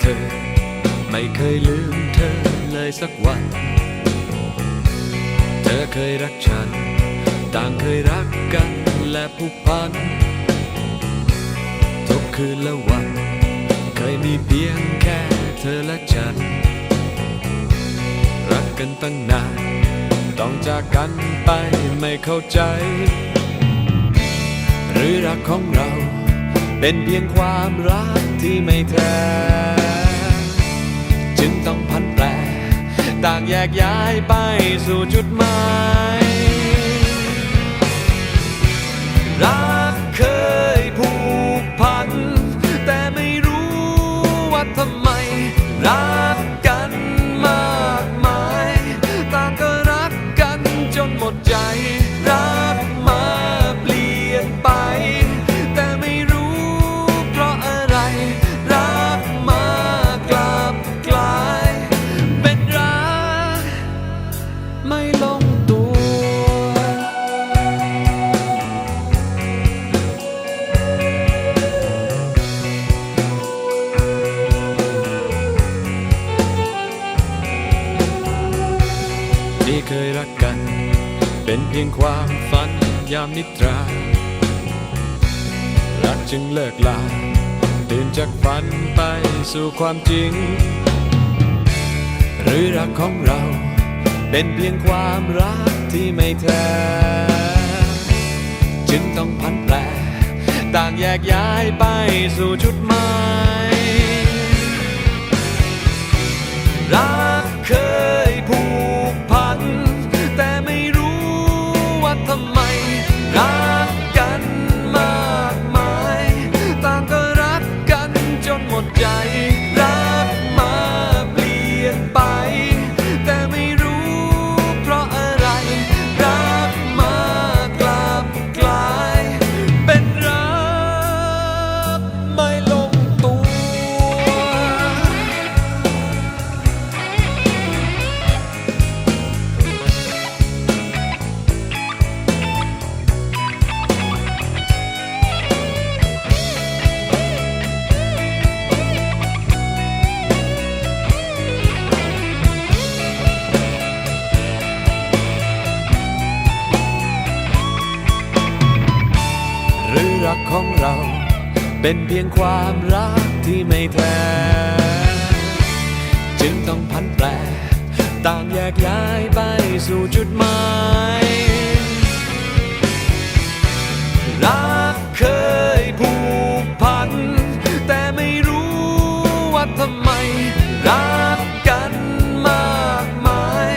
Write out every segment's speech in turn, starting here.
เธอ ไม่เคยลืมเธอเลยสักวัน เธอเคยรักฉัน ต่างเคยรักกันและผูกพัน ทุกคืนและวัน เคยมีเพียงแค่เธอและฉัน รักกันตั้งนาน ต้องจากกันไปไม่เข้าใจ หรือรักของเราเป็นเพียงความรักที่ไม่แท้ จึงต้องพันแปรต่างแยกย้ายไปสู่จุดหมายรัก่เคยรักกัน เป็นเพียงความฝันยามนิทรา รักจึงเลิกลา ตื่นจากฝันไปสู่ความจริง หรือรักของเรา เป็นเพียงความรักที่ไม่แท้จึงต้องพันแปรต่างแยกย้ายไปสู่จุดหมายรัก เป็นเพียงความรักที่ไม่แท้ จึงต้องพันแปรต่างแยกย้ายไปสู่จุดหมายรักเคยผูกพัน แต่ไม่รู้ว่าทำไม รักกันมากมาย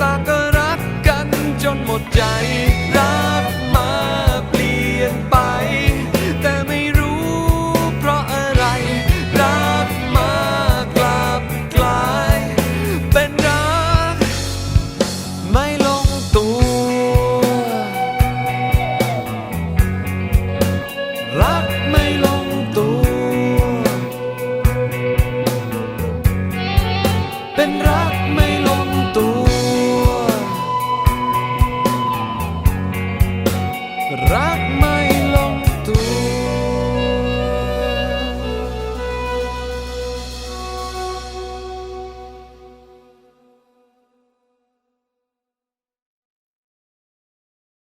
ตาก็รักกันจนหมดใจ รักมา